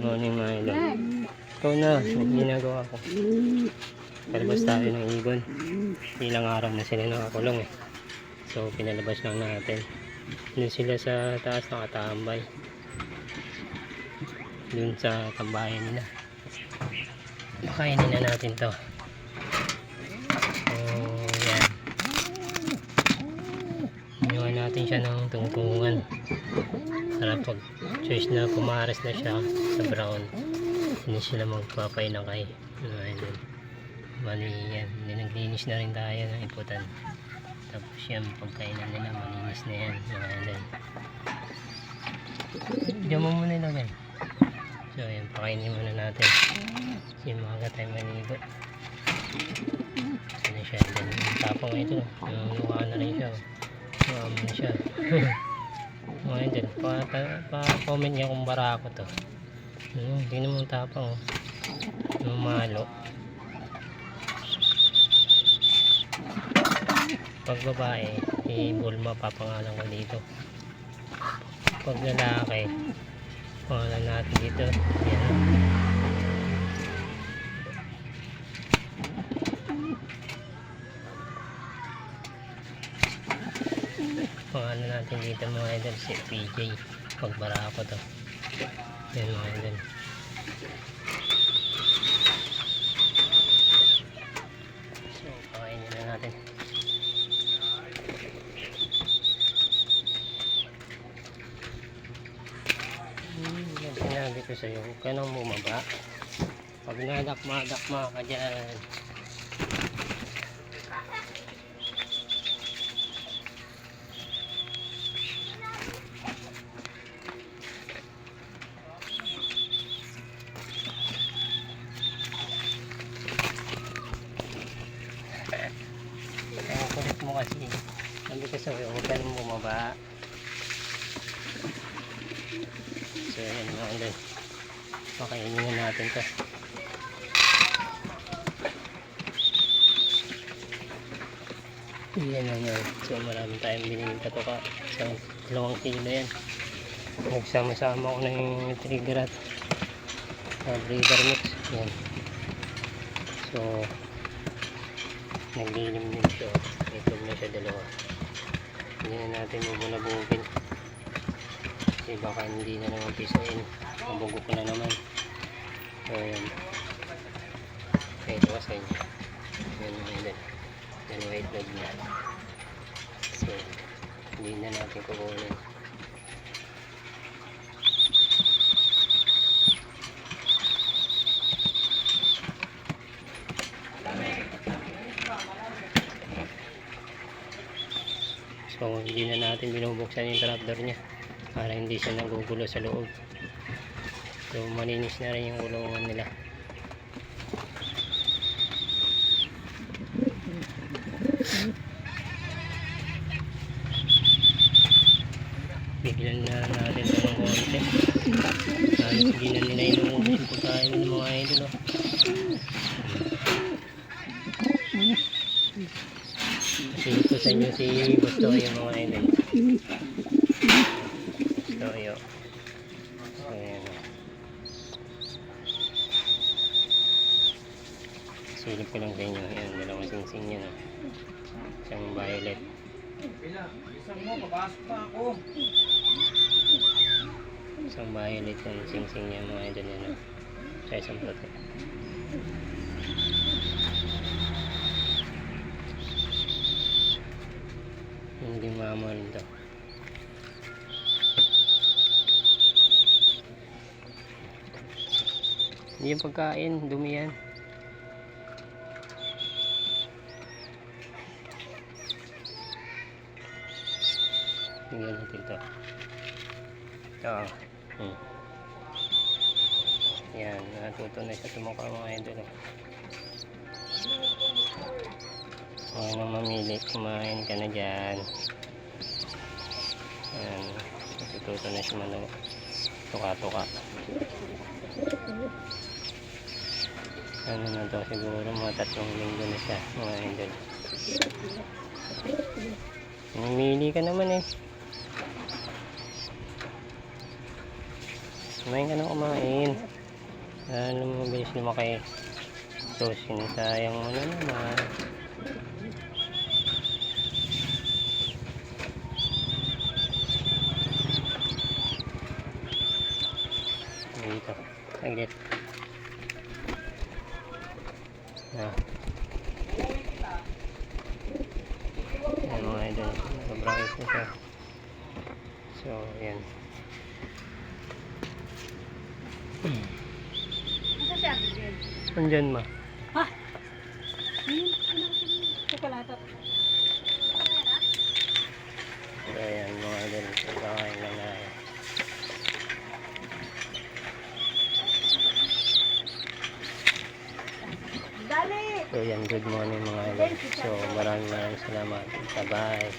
morning mga idol. Ikaw na, ginagawa ko. Palabas tayo ng ibon. Ilang araw na sila nakakulong eh. So pinalabas lang natin. Doon sila sa taas nakatambay. Doon sa tambayan nila. Pakainin na natin to. Natin siya ng tungtungan. Para pag choice na pumares na siya sa brown, hindi sila magpapay-nakay. Mga idol. Bali yan, na rin tayo ng iputan. Tapos yan, pagkainan nila, malinis na yan. Idol. Diyan mo muna ilagay. So yan, pakainin muna natin. Kasi mga tayo manigo. Ano siya, then, tapang ito. Nanguha na rin siya. Nanguha na siya. idol, pa, pa, pa-comment niya kung barako to. Ano, tingnan mo ang tapang. Oh. Yung malo. Pag babae, si Bulma papangalan ko dito. Pag lalaki, pangalan natin dito. Yan. Pangalan natin dito mga idol si PJ. Pag barako to. Yan mga idol. So, pakainin na natin. Hmm, yan sinabi ko sa'yo, huwag ka nang bumaba. Pag nadakma-dakma ka dyan. Ko sa'yo, huwag ka nang bumaba. So, yan mga idol. Pakainin na natin to. Yan lang yun. So, marami tayong biniling katuka. Isang dalawang kilo yan. Nagsama-sama ko na yung trigger at uh, breeder mix. Yan. So, naglilim din siya. Itlog na siya dalawa. Hindi na natin bubunabugin. Kasi baka hindi na naman pisain. Mabugok na naman. So, yan. Okay, ito ka sa inyo. Yan yung. Yan yung itlog niya. So, hindi na natin kukunin. So, hindi na natin binubuksan yung trapdoor niya para hindi siya nagugulo sa loob. So, malinis na rin yung kulungan nila. Biglan na natin ito ng konti. Halos hindi na nila inuubos yung pagkain ng mga idol. Oh. Kasi ito sa inyo si Bustoy yung mga idol. Bustoyo. So, ayan. Silip ko lang sa inyo. Ayan, dalawang singsing yan. Oh. Isang violet. Isang mo, papasok pa ako. Isang violet yung singsing niya mga idol yan. Oh. Sa isang puti. Hindi mamahal to. Hindi yung pagkain, dumi yan. Tingnan natin to. Ito. Hmm. Yan, natuto na siya tumukha mga idol. Huwag nang mamili, kumain ka na dyan. Yan, natututo na siya mano. Tuka-tuka. Ano na to, siguro mga tatlong linggo na siya, mga idol. Mamili ka naman eh. Kumain ka na kumain. Lalo mo mabilis lumaki. So, sinisayang mo na naman. Dito. Saglit. Ah. Ayan mga idol. Siya. So, yan. Ano. Andyan ma. Ayun, ano Chocolate. So, ayan mga idol. Kakain lang na. Dali! So, yan. Good morning mga idol. So, maraming maraming salamat. Bye-bye.